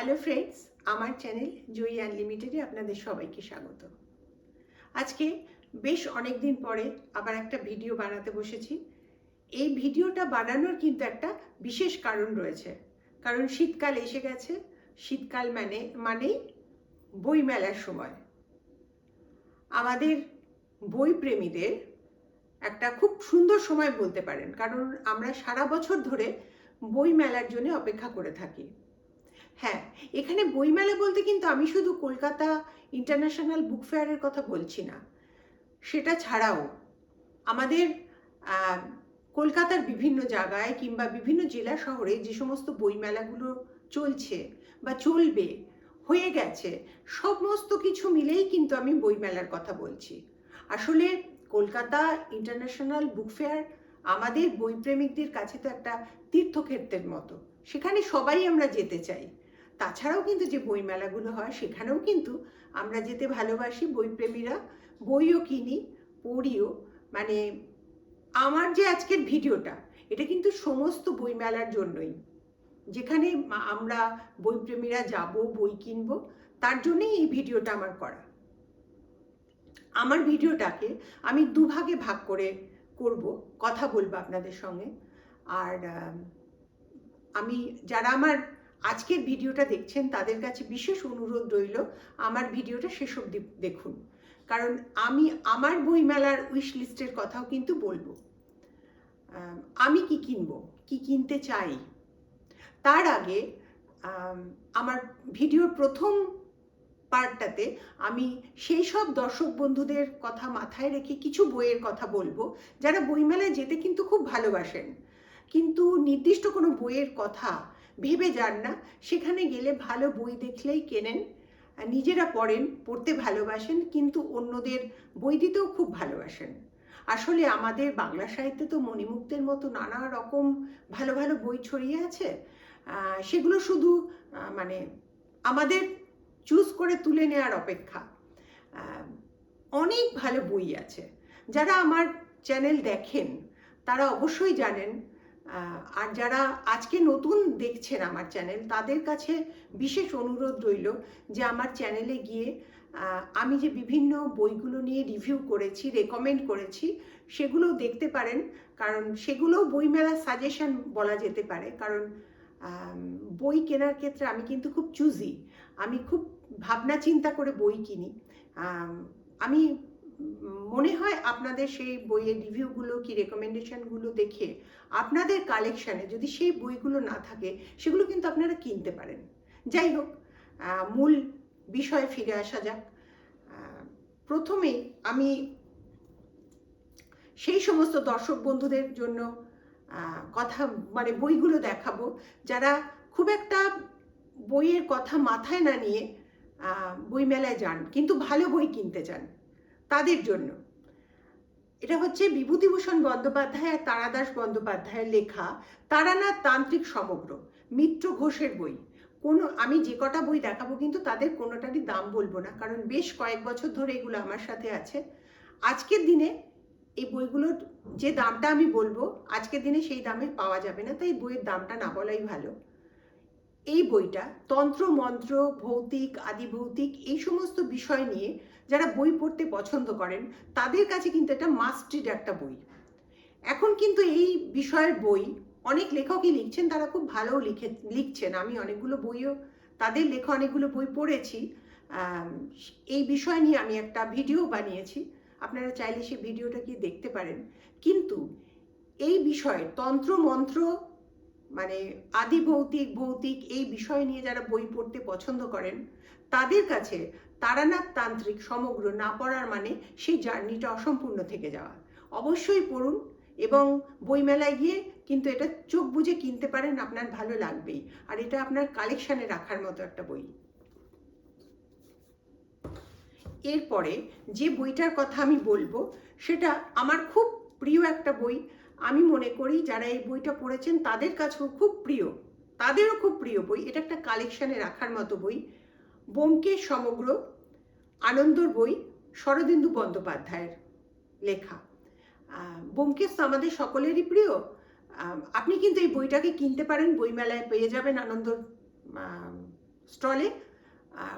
Hello friends আমার channel Joyee আনলিমিটেডে আপনাদের সবাইকে স্বাগত। আজকে বেশ অনেক দিন পরে আবার একটা ভিডিও বানাতে বসেছি। এই ভিডিওটা বানানোর কিন্তু একটা বিশেষ কারণ রয়েছে। কারণ শীতকাল এসে গেছে। শীতকাল মানে মানেই বই মেলার সময়। আমাদের বই প্রেমীদের একটা খুব সুন্দর সময় বলতে পারেন। কারণ আমরা সারা বছর ধরে বই মেলার জন্য অপেক্ষা করে থাকি। হ্যাঁ এখানে বইমেলা বলতে কিন্তু আমি শুধু কলকাতা ইন্টারন্যাশনাল বুক ফেয়ারের কথা বলছি না। সেটা ছাড়াও আমাদের কলকাতার বিভিন্ন জায়গায় কিংবা বিভিন্ন জেলা শহরে যে সমস্ত বইমেলাগুলো চলছে বা চলবে, হয়ে গেছে, সমস্ত কিছু মিলেই কিন্তু আমি বইমেলার কথা বলছি। আসলে কলকাতা ইন্টারন্যাশনাল বুক ফেয়ার আমাদের বইপ্রেমিকদের কাছে তো একটা তীর্থক্ষেত্রের মতো। সেখানে সবাই আমরা যেতে চাই। তাছাড়াও কিন্তু যে বই মেলাগুলো হয়, সেখানেও কিন্তু আমরা যেতে ভালোবাসি বইপ্রেমীরা। বইও কিনি, পড়িও। মানে আমার যে আজকের ভিডিওটা, এটা কিন্তু সমস্ত বই মেলার জন্যই। যেখানে আমরা বইপ্রেমীরা যাব, বই কিনবো, তার জন্যই এই ভিডিওটা আমার করা। আমার ভিডিওটাকে আমি দুভাগে ভাগ করে করব, কথা বলব আপনাদের সঙ্গে। আর আমি, যারা আমার আজকের ভিডিওটা দেখছেন, তাদের কাছে বিশেষ অনুরোধ রইল, আমার ভিডিওটা শেষ অবধি দেখুন। কারণ আমি আমার বইমেলার উইশ লিস্টের কথাও কিন্তু বলব। আমি কি কিনবো, কি কিনতে চাই? তার আগে আমার ভিডিওর প্রথম পার্টটাতে আমি সেই সব দর্শক বন্ধুদের কথা মাথায় রেখে কিছু বইয়ের কথা বলব, যারা বইমেলায় যেতে কিন্তু খুব ভালোবাসেন। কিন্তু নির্দিষ্ট কোনো বইয়ের কথা ভেবে যান না। সেখানে গেলে ভালো বই দেখলেই কেনেন। নিজেরা পড়েন, পড়তে ভালোবাসেন, কিন্তু অন্যদের বই দিতেও খুব ভালোবাসেন। আসলে আমাদের বাংলা সাহিত্যে তো মণিমুক্তের মতো নানা রকম ভালো ভালো বই ছড়িয়ে আছে। সেগুলো শুধু মানে আমাদের চুজ করে তুলে নেওয়ার অপেক্ষা। অনেক ভালো বই আছে। যারা আমার চ্যানেল দেখেন, তারা অবশ্যই জানেন আর যারা আজকে নতুন দেখছেন আমার চ্যানেল, তাদের কাছে বিশেষ অনুরোধ রইল যে আমার চ্যানেলে গিয়ে আমি যে বিভিন্ন বইগুলো নিয়ে রিভিউ করেছি রেকমেন্ড করেছি, সেগুলো দেখতে পারেন। কারণ সেগুলো বইমেলার সাজেশন বলা যেতে পারে। কারণ বই কেনার ক্ষেত্রে আমি কিন্তু খুব চুজি আমি খুব ভাবনা চিন্তা করে বই কিনি। আমি মনে হয় আপনাদের সেই বইয়ের রিভিউগুলো কি রেকমেন্ডেশনগুলো দেখে আপনাদের কালেকশানে যদি সেই বইগুলো না থাকে, সেগুলো কিন্তু আপনারা কিনতে পারেন। যাই হোক মূল বিষয়ে ফিরে আসা যাক। প্রথমেই আমি সেই সমস্ত দর্শক বন্ধুদের জন্য কথা মানে বইগুলো দেখাবো। যারা খুব একটা বইয়ের কথা মাথায় না নিয়ে বইমেলায় যান, কিন্তু ভালো বই কিনতে চান। তাদের জন্য। এটা হচ্ছে বিভূতিভূষণ বন্দ্যোপাধ্যায় আর তারাদাস বন্দ্যোপাধ্যায়ের লেখা তারানাথ তান্ত্রিক সমগ্র, মিত্র ঘোষের বই। কোনো, আমি যে কটা বই দেখাবো কিন্তু তাদের কোনোটারই দাম বলব না, কারণ বেশ কয়েক বছর ধরে এগুলো আমার সাথে আছে। আজকের দিনে এই বইগুলোর যে দামটা আমি বলব, আজকের দিনে সেই দামে পাওয়া যাবে না, তাই বইয়ের দামটা না বলাই ভালো। এই বইটা তন্ত্র, মন্ত্র, ভৌতিক, আদিভৌতিক এই সমস্ত বিষয় নিয়ে যারা বই পড়তে পছন্দ করেন, তাদের কাছে কিন্তু এটা মাস্ট রিড একটা বই। এখন কিন্তু এই বিষয়ের বই অনেক লেখকই লিখছেন, তারা খুব ভালো লিখে, লিখছেন। আমি অনেকগুলো বইও, তাদের লেখা অনেকগুলো বই পড়েছি। এই বিষয় নিয়ে আমি একটা ভিডিও বানিয়েছি। আপনারা চাইলে সেই ভিডিওটা কি দেখতে পারেন। কিন্তু এই বিষয়ে তন্ত্র, মন্ত্র মানে আদি ভৌতিক ভৌতিক এই বিষয় নিয়ে যারা বই পড়তে পছন্দ করেন, তাদের কাছে তারানাথ তান্ত্রিক সমগ্র না পড়ার মানে সেই জার্নিটা অসম্পূর্ণ থেকে যাওয়া। অবশ্যই পড়ুন এবং বইমেলায় গিয়ে কিন্তু এটা চোখ বুজে কিনতে পারেন, আপনার ভালো লাগবেই। আর এটা আপনার কালেকশানে রাখার মতো একটা বই। এরপরে যে বইটার কথা আমি বলব, সেটা আমার খুব প্রিয় একটা বই আমি মনে করি যারা এই বইটা পড়েছেন তাদের কাছেও খুব প্রিয়। তাদেরও খুব প্রিয় বই। এটা একটা কালেকশানে রাখার মতো বই। ব্যোমকেশ সমগ্র আনন্দর বই শরদিন্দু বন্দ্যোপাধ্যায়ের লেখা। আহ, ব্যোমকেশ তো আমাদের সকলেরই প্রিয়। আপনি কিন্তু এই বইটাকে কিনতে পারেন বইমেলায় পেয়ে যাবেন আনন্দর স্টলে।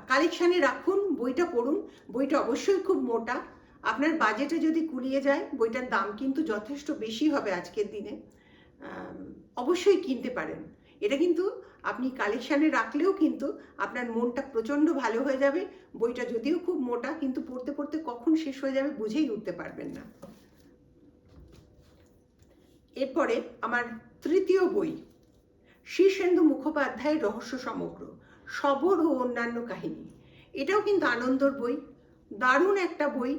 কালেকশানে রাখুন বইটা পড়ুন। বইটা অবশ্যই খুব মোটা। আপনার বাজেটে যদি কুলিয়ে যায়, বইটার দাম কিন্তু যথেষ্ট বেশি হবে আজকের দিনে। অবশ্যই কিনতে পারেন। এটা কিন্তু আপনি কালেকশানে রাখলেও কিন্তু আপনার মনটা প্রচণ্ড ভালো হয়ে যাবে। বইটা যদিও খুব মোটা, কিন্তু পড়তে পড়তে কখন শেষ হয়ে যাবে বুঝেই উঠতে পারবেন না। এরপরে আমার তৃতীয় বই, শীর্ষেন্দু মুখোপাধ্যায়ের রহস্য সমগ্র, সবর ও অন্যান্য কাহিনী। এটাও কিন্তু আনন্দর বই। দারুণ একটা বই।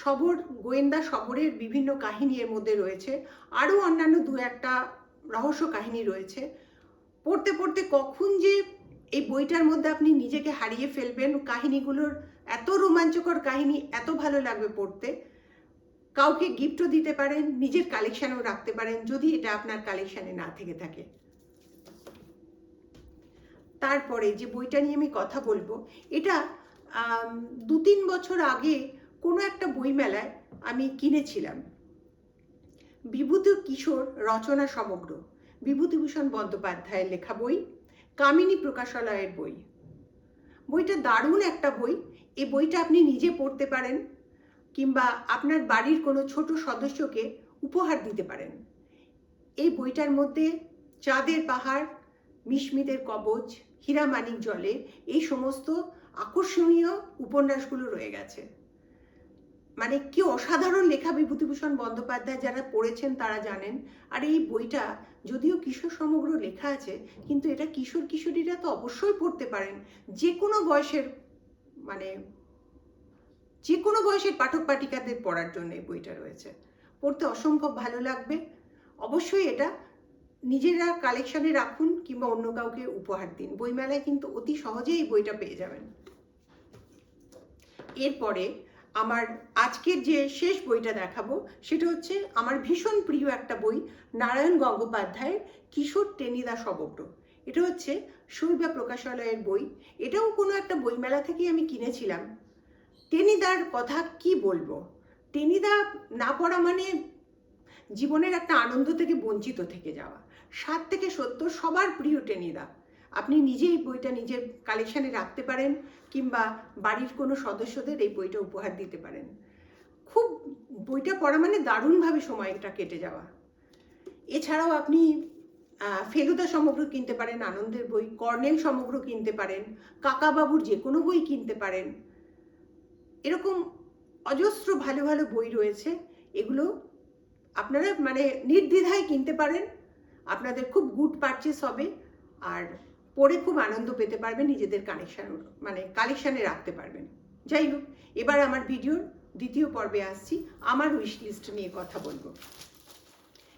সবর গোয়েন্দা সবরের বিভিন্ন কাহিনী এর মধ্যে রয়েছে। আরও অন্যান্য দু একটা রহস্য কাহিনী রয়েছে। পড়তে পড়তে কখন যে এই বইটার মধ্যে আপনি নিজেকে হারিয়ে ফেলবেন, কাহিনীগুলোর এত রোমাঞ্চকর কাহিনী, এত ভালো লাগবে পড়তে। কাউকে গিফটও দিতে পারেন, নিজের কালেকশানেও রাখতে পারেন, যদি এটা আপনার কালেকশানে না থেকে থাকে। তারপরে যে বইটা নিয়ে আমি কথা বলব, এটা দু তিন বছর আগে কোনো একটা বইমেলায় আমি কিনেছিলাম। বিভূতি কিশোর রচনা সমগ্র। বিভূতিভূষণ বন্দ্যোপাধ্যায়ের লেখা বই, কামিনী প্রকাশালয়ের বই। বইটা দারুণ একটা বই। এই বইটা আপনি নিজে পড়তে পারেন কিংবা আপনার বাড়ির কোনো ছোট সদস্যকে উপহার দিতে পারেন। এই বইটার মধ্যে চাঁদের পাহাড়, মিশমিদের কবচ, হীরামানিক জলে এই সমস্ত আকর্ষণীয় উপন্যাসগুলো রয়ে গেছে। মানে কি অসাধারণ লেখা বিভূতিভূষণ বন্দ্যোপাধ্যায় যারা পড়েছেন তারা জানেন। আর এই বইটা যদিও কিশোর সমগ্র লেখা আছে, কিন্তু এটা কিশোর কিশোরীরা তো অবশ্যই পড়তে পারেন। যে কোনো বয়সের মানে যে কোনো বয়সের পাঠক পাঠিকাদের পড়ার জন্য এই বইটা রয়েছে। পড়তে অসম্ভব ভালো লাগবে। অবশ্যই এটা নিজেরা কালেকশনে রাখুন কিংবা অন্য কাউকে উপহার দিন। বইমেলায় কিন্তু অতি সহজেই এই বইটা পেয়ে যাবেন। এরপরে আমার আজকের যে শেষ বইটা দেখাবো, সেটা হচ্ছে আমার ভীষণ প্রিয় একটা বই, নারায়ণ গঙ্গোপাধ্যায়ের কিশোর টেনিদা সমগ্র। এটা হচ্ছে শৈবা প্রকাশালয়ের বই। এটাও কোনো একটা বইমেলা থেকেই আমি কিনেছিলাম। টেনিদার কথা কি বলব? টেনিদা না পড়া মানে জীবনের একটা আনন্দ থেকে বঞ্চিত থেকে যাওয়া। সাত থেকে সত্তর সবার প্রিয় টেনিদা। আপনি নিজেই বইটা নিজের কালেকশানে রাখতে পারেন কিংবা বাড়ির কোনো সদস্যদের এই বইটা উপহার দিতে পারেন। খুব, বইটা পড়া মানে দারুণভাবে সময়টা কেটে যাওয়া। এছাড়াও আপনি ফেলুদা সমগ্র কিনতে পারেন, আনন্দের বই, কর্নেল সমগ্র কিনতে পারেন, কাকাবাবুর যে কোনো বই কিনতে পারেন। এরকম অজস্র ভালো ভালো বই রয়েছে, এগুলো আপনারা মানে নির্দ্বিধায় কিনতে পারেন। আপনাদের খুব গুড পারচেস হবে। আর পড়ে খুব আনন্দ পেতে পারবেন, নিজেদের কানেকশান মানে কালেকশানে রাখতে পারবেন। যাই হোক, এবার আমার ভিডিওর দ্বিতীয় পর্বে আসছি। আমার উইশ লিস্ট নিয়ে কথা বলব।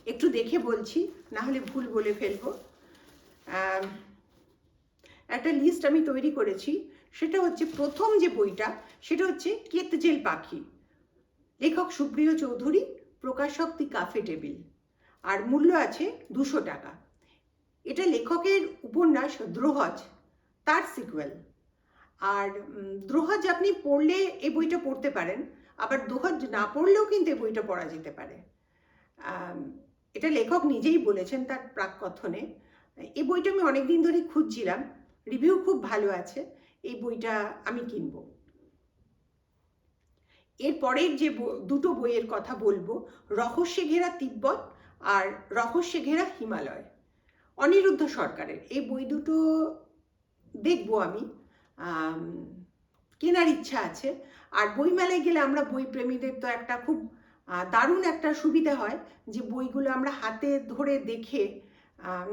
একটু দেখে বলছি, না হলে ভুল বলে ফেলব। একটা লিস্ট আমি তৈরি করেছি, সেটা হচ্ছে প্রথম যে বইটা, সেটা হচ্ছে কেতজেল পাখি। লেখক সুপ্রিয় চৌধুরী, প্রকাশক দি কাফে টেবিল। আর মূল্য আছে দুশো টাকা। এটা লেখকের উপন্যাস দ্রোহজ, তার সিকুয়েল আর দ্রোহজ আপনি পড়লে এই বইটা পড়তে পারেন, আবার দোহজ না পড়লেও কিন্তু এই বইটা পড়া যেতে পারে। এটা লেখক নিজেই বলেছেন তার প্রাককথনে। এই বইটা আমি অনেকদিন ধরেই খুঁজছিলাম রিভিউ খুব ভালো আছে, এই বইটা আমি কিনবো। এরপরের যে দুটো বইয়ের কথা বলব, রহস্যে ঘেরা তিব্বত আর রহস্যে ঘেরা হিমালয়। অনিরুদ্ধ সরকারের। এই বই দুটো দেখব আমি। কেনার ইচ্ছা আছে। আর বইমেলায় গেলে আমরা বই প্রেমীদের তো একটা খুব দারুণ একটা সুবিধা হয় যে বইগুলো আমরা হাতে ধরে দেখে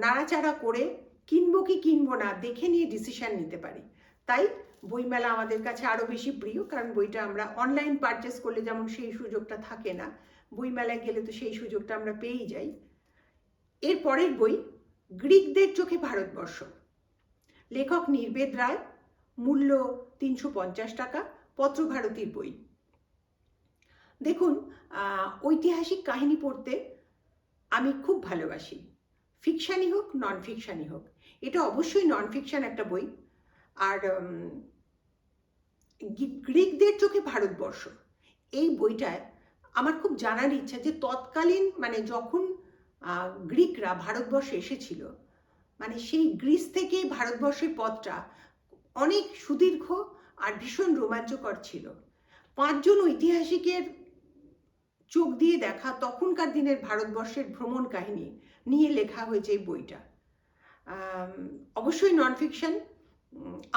নাড়াচাড়া করে কিনবো কি কিনবো না দেখে নিয়ে ডিসিশন নিতে পারি। তাই বইমেলা আমাদের কাছে আরও বেশি প্রিয়, কারণ বইটা আমরা অনলাইন পারচেস করলে যেমন সেই সুযোগটা থাকে না, বইমেলায় গেলে তো সেই সুযোগটা আমরা পেয়েই যাই। এর পরের বই গ্রিকদের চোখে ভারতবর্ষ। লেখক নির্বেদ রায়, মূল্য তিনশো পঞ্চাশ টাকা, পত্রভারতীর বই। দেখুন ঐতিহাসিক কাহিনী পড়তে আমি খুব ভালোবাসি। ফিকশানই হোক নন ফিকশানই হোক। এটা অবশ্যই নন ফিকশান একটা বই। আর গ্রিকদের চোখে ভারতবর্ষ। এই বইটায় আমার খুব জানার ইচ্ছা যে তৎকালীন মানে যখন গ্রিকরা ভারতবর্ষে এসেছিল। মানে সেই গ্রিস থেকে ভারতবর্ষের পথটা অনেক সুদীর্ঘ আর ভীষণ রোমাঞ্চকর ছিল। পাঁচজন ঐতিহাসিকের চোখ দিয়ে দেখা তখনকার দিনের ভারতবর্ষের ভ্রমণ কাহিনী নিয়ে লেখা হয়েছে এই বইটা। অবশ্যই নন ফিকশন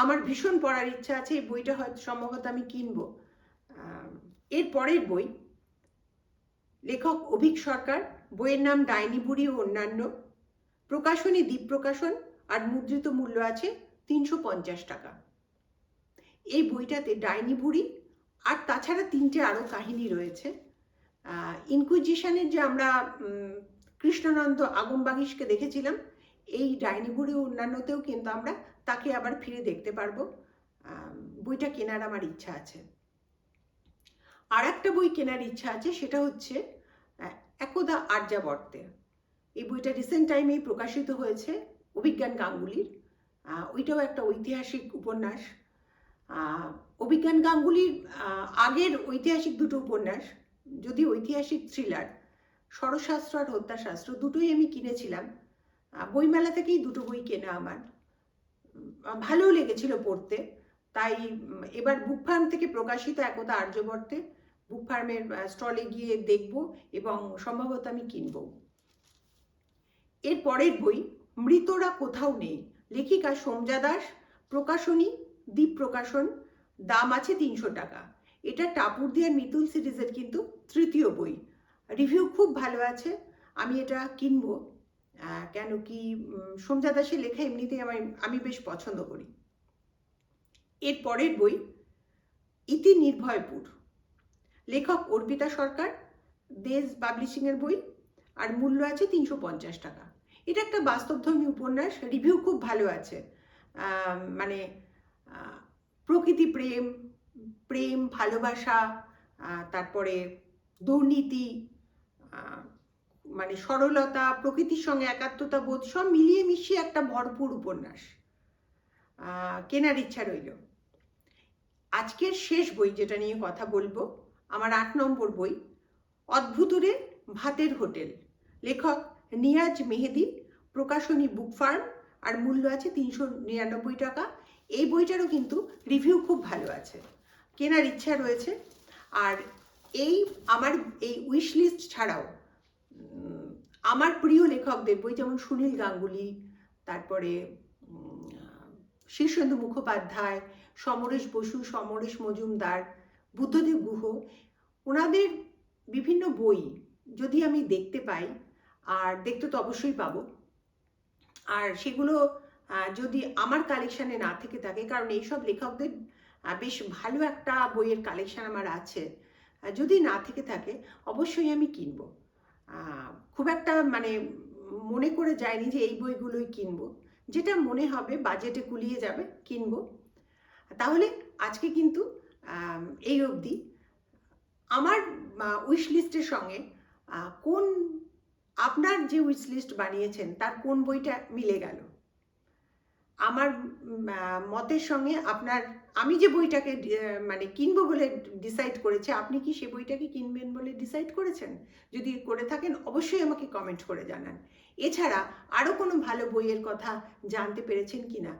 আমার ভীষণ পড়ার ইচ্ছা আছে, এই বইটা হয়তো সম্ভবত আমি কিনব। এর পরের বই, লেখক অভিক সরকার বইয়ের নাম ডাইনি বুড়ি ও অন্যান্য। প্রকাশনী দ্বীপ প্রকাশন আর মুদ্রিত মূল্য আছে তিনশো পঞ্চাশ টাকা। এই বইটাতে ডাইনি বুড়ি আর তাছাড়া তিনটে আরও কাহিনী রয়েছে। ইনকুইজিশনের যে আমরা কৃষ্ণানন্দ আগমবাগিসকে দেখেছিলাম, এই ডাইনি বুড়ি ও অন্যান্যতেও কিন্তু আমরা তাকে আবার ফিরে দেখতে পারব। বইটা কেনার আমার ইচ্ছা আছে। আর একটা বই কেনার ইচ্ছা আছে, সেটা হচ্ছে একদা আর্যাবর্তে এই বইটা রিসেন্ট টাইমেই প্রকাশিত হয়েছে অভিজ্ঞান গাঙ্গুলির। ওইটাও একটা ঐতিহাসিক উপন্যাস। অভিজ্ঞান গাঙ্গুলির আগের ঐতিহাসিক দুটো উপন্যাস যদি ঐতিহাসিক থ্রিলার ষড়শাস্ত্র আর হত্যাশাস্ত্র, দুটোই আমি কিনেছিলাম। বইমেলা থেকেই দুটো বই কেনা আমার। ভালোও লেগেছিল পড়তে। তাই এবার বুক ফার্ম থেকে প্রকাশিত একদা আর্যবর্তে বুক ফার্মের স্টলে গিয়ে দেখব এবং সম্ভবত আমি কিনবো। এর পরের বই, মৃতরা কোথাও নেই লেখিকা সোমজা দাস, প্রকাশনী দ্বীপ প্রকাশন, দাম আছে তিনশো টাকা। এটা টাপুর আর মিতুল সিরিজের কিন্তু তৃতীয় বই। রিভিউ খুব ভালো আছে, আমি এটা কিনবো। কেন কি সোমজা দাসের লেখা এমনিতেই আমার, আমি বেশ পছন্দ করি। এর পরের বই, ইতি নির্ভয়পুর লেখক অর্পিতা সরকার, দেশ পাবলিশিংয়ের বই, আর মূল্য আছে তিনশো পঞ্চাশ টাকা। এটা একটা বাস্তবধর্মী উপন্যাস রিভিউ খুব ভালো আছে। মানে প্রকৃতি প্রেম প্রেম, ভালোবাসা তারপরে দুর্নীতি মানে সরলতা, প্রকৃতির সঙ্গে একাত্মতা বোধ, সব মিলিয়ে মিশিয়ে একটা ভরপুর উপন্যাস। কেনার ইচ্ছা রইল। আজকের শেষ বই যেটা নিয়ে কথা বলব আমার আট নম্বর বই, অদ্ভুতুরে ভাতের হোটেল। লেখক নিয়াজ মেহেদি, প্রকাশনী বুক ফার্ম, আর মূল্য আছে তিনশো নিরানব্বই টাকা। এই বইটারও কিন্তু রিভিউ খুব ভালো আছে। কেনার ইচ্ছা রয়েছে। আর এই আমার, এই উইশ লিস্ট ছাড়াও আমার প্রিয় লেখকদের বই যেমন সুনীল গাঙ্গুলি, তারপরে শীর্ষেন্দু মুখোপাধ্যায়, সমরেশ বসু, সমরেশ মজুমদার বুদ্ধদেব গুহ ওনাদের বিভিন্ন বই যদি আমি দেখতে পাই, আর দেখতে তো অবশ্যই পাবো। আর সেগুলো যদি আমার কালেকশানে না থেকে থাকে, কারণ এইসব লেখকদের বেশ ভালো একটা বইয়ের কালেকশান আমার আছে। যদি না থেকে থাকে, অবশ্যই আমি কিনবো। খুব একটা মানে মনে করে যায়নি যে এই বইগুলোই কিনব। যেটা মনে হবে বাজেটে কুলিয়ে যাবে, কিনব। তাহলে আজকে কিন্তু এই অবধি। আমার উইশ লিস্টের সঙ্গে কোন, আপনার যে উইশ লিস্ট বানিয়েছেন, তার কোন বইটা মিলে গেল? আমার মতের সঙ্গে আপনার, আমি যে বইটাকে মানে কিনবো বলে ডিসাইড করেছি, আপনি কি সে বইটাকে কিনবেন বলে ডিসাইড করেছেন? যদি করে থাকেন, অবশ্যই আমাকে কমেন্ট করে জানান। এছাড়া আরও কোনো ভালো বইয়ের কথা জানতে পেরেছেন কি না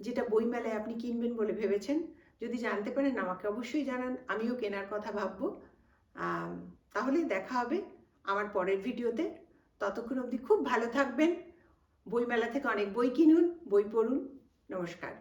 যেটা বইমেলায় আপনি কিনবেন বলে ভেবেছেন? যদি জানতে পারেন, আমাকে অবশ্যই জানান। আমিও কেনার কথা ভাবব। তাহলে দেখা হবে আমার পরের ভিডিওতে। ততক্ষণ অবধি খুব ভালো থাকবেন। বইমেলা থেকে অনেক বই কিনুন, বই পড়ুন। নমস্কার।